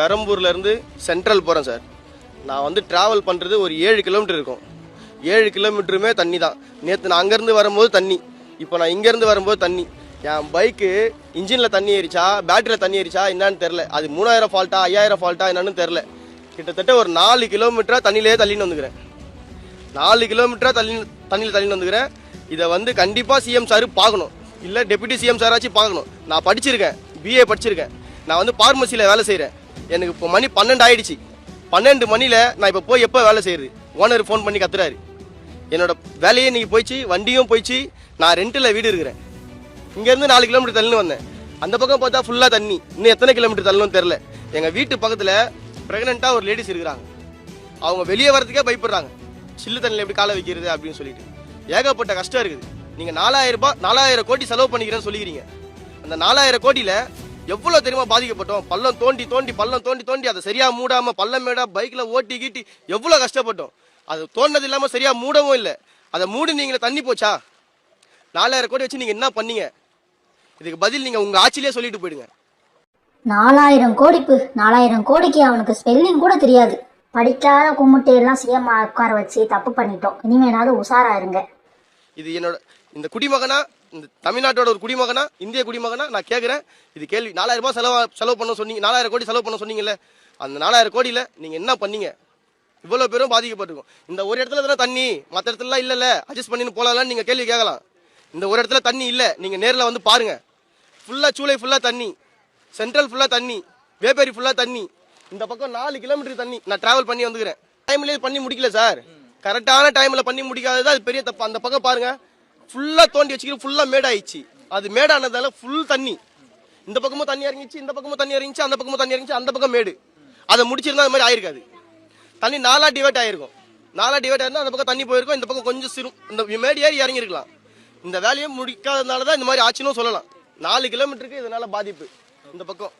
பெரம்பூர்லேருந்து central போகிறேன் sir. நான் வந்து ட்ராவல் பண்ணுறது ஒரு ஏழு கிலோமீட்டர் இருக்கும். ஏழு கிலோமீட்டருமே தண்ணி தான். நேற்று நான் அங்கேருந்து வரும்போது தண்ணி. இப்போ நான் இங்கேருந்து வரும்போது தண்ணி. என் பைக்கு இன்ஜினில் தண்ணி ஏறிச்சா பேட்டரியில் தண்ணி ஏறிச்சா என்னன்னு தெரில அது மூணாயிரம் ஃபால்ட்டா ஐயாயிரம் ஃபால்ட்டா என்னன்னு தெரில கிட்டத்தட்ட ஒரு நாலு கிலோமீட்டராக தண்ணியிலே தள்ளின்னு வந்துக்கிறேன். நாலு கிலோமீட்டராக தள்ளி தண்ணியில் தள்ளின்னு வந்துக்கிறேன். இதை வந்து கண்டிப்பாக சிஎம் சார் பார்க்கணும். இல்லை டெப்யூட்டி சிஎம் சாராச்சும் பார்க்கணும். நான் படிச்சிருக்கேன். பிஏ படிச்சிருக்கேன். நான் வந்து ஃபார்மசியில் வேலை செய்கிறேன் எனக்கு இப்போ மணி பன்னெண்டு ஆயிடுச்சு பன்னெண்டு மணியில் நான் இப்போ போய் எப்போ வேலை செய்யுது ஓனர் ஃபோன் பண்ணி கத்துறாரு. என்னோட வேலையே இன்னைக்கு போயிடுச்சு வண்டியும் போயிடுச்சு. நான் ரெண்டில் வீடு இருக்கிறேன். இங்கேருந்து நாலு கிலோமீட்டர் தள்ளின்னு வந்தேன். அந்த பக்கம் பார்த்தா ஃபுல்லாக தண்ணி. இன்னும் எத்தனை கிலோமீட்டர் தள்ளணும்னு தெரில எங்கள் வீட்டு பக்கத்தில் ப்ரெக்னெண்ட்டாக ஒரு லேடிஸ் இருக்கிறாங்க. அவங்க வெளியே வரதுக்கே பயப்படுறாங்க. சில்லு தண்ணியில் எப்படி காலை வைக்கிறது அப்படின்னு சொல்லிட்டு. ஏகப்பட்ட கஷ்டம் இருக்குது. நீங்கள் நாலாயிரம் ரூபாய் நாலாயிரம் கோடி செலவு பண்ணிக்கிறேன்னு சொல்லிக்கிறீங்க. அந்த நாலாயிரம் கோடியில் எவ்வளோ தெரியுமா பாதிக்கப்பட்டோம்? பள்ளம் தோண்டி தோண்டி பள்ளம் தோண்டி தோண்டி அதை சரியாக மூடாமல் பள்ளம் மேடா பைக்கில் ஓட்டி கீட்டி எவ்வளோ கஷ்டப்பட்டோம். அது தோண்டது இல்லாமல் சரியாக மூடவும் இல்லை. அதை மூடி நீங்களே தண்ணி போச்சா? நாலாயிரம் கோடி வச்சு நீங்கள் என்ன பண்ணீங்க? இதுக்கு பதில் நீங்கள் உங்கள் ஆட்சியிலே சொல்லிட்டு போயிடுங்க. நாலாயிரம் கோடிப்பு நாலாயிரம் கோடிக்கு அவனுக்கு ஸ்பெல்லிங் கூட தெரியாது. படிக்காத கும்முட்டையெல்லாம் சிஎம் உட்கார வச்சு தப்பு பண்ணிட்டோம். இனிமேனாவது உஷாரா இருங்க. இது என்னோட இந்த குடிமகனா இந்த தமிழ்நாட்டோட ஒரு குடிமகனா இந்திய குடிமகனா நான் கேட்குறேன் இது கேள்வி. நாலாயிரம் ரூபாய் செலவு செலவு பண்ண சொன்னீங்க நாலாயிரம் கோடி செலவு பண்ண சொன்னீங்கல்ல. அந்த நாலாயிரம் கோடியில் நீங்கள் என்ன பண்ணீங்க? இவ்வளோ பேரும் பாதிக்கப்பட்டிருக்கும். இந்த ஒரு இடத்துல தானே தண்ணி மற்ற இடத்துலலாம் இல்லைல்ல. அட்ஜஸ்ட் பண்ணின்னு போகலாம்னு நீங்கள் கேள்வி கேட்கலாம். இந்த ஒரு இடத்துல தண்ணி இல்லை நீங்கள் நேரில் வந்து பாருங்க. ஃபுல்லாக சூளை ஃபுல்லாக தண்ணி. சென்ட்ரல் ஃபுல்லாக தண்ணி. வேப்பேரி ஃபுல்லாக தண்ணி. இந்த பக்கம் நாலு கிலோமீட்டர் தண்ணி. நான் டிராவல் பண்ணி வந்துக்கிறேன். டைம்லேயே பண்ணி முடிக்கல சார். கரெக்டான டைமில் பண்ணி முடிக்காதது அது பெரிய தப்பு. அந்த பக்கம் பாருங்க. ஃபுல்லாக தோண்டி வச்சுக்கிட்டு ஃபுல்லாக மேடாயிடுச்சு. அது மேடானதால ஃபுல் தண்ணி. இந்த பக்கமும் தண்ணி இறங்கிச்சு இந்த பக்கமும் தண்ணி இறங்கிச்சு அந்த பக்கமும் தண்ணி இறங்கிச்சு அந்த பக்கம் மேடு. அதை முடிச்சிருந்தா அது மாதிரி ஆயிருக்காது. தண்ணி நாலா டிவைட் ஆயிருக்கும். நாலா டிவைட் ஆயிருந்தா அந்த பக்கம் தண்ணி போயிருக்கும் இந்த பக்கம் கொஞ்சம் சிறு இந்த மேடு ஏறி இறங்கிருக்கலாம். இந்த வேலையை முடிக்காததுனால தான் இந்த மாதிரி ஆச்சுன்னு சொல்லலாம். நாலு கிலோமீட்டருக்கு இதனால பாதிப்பு. இந்த பக்கம்.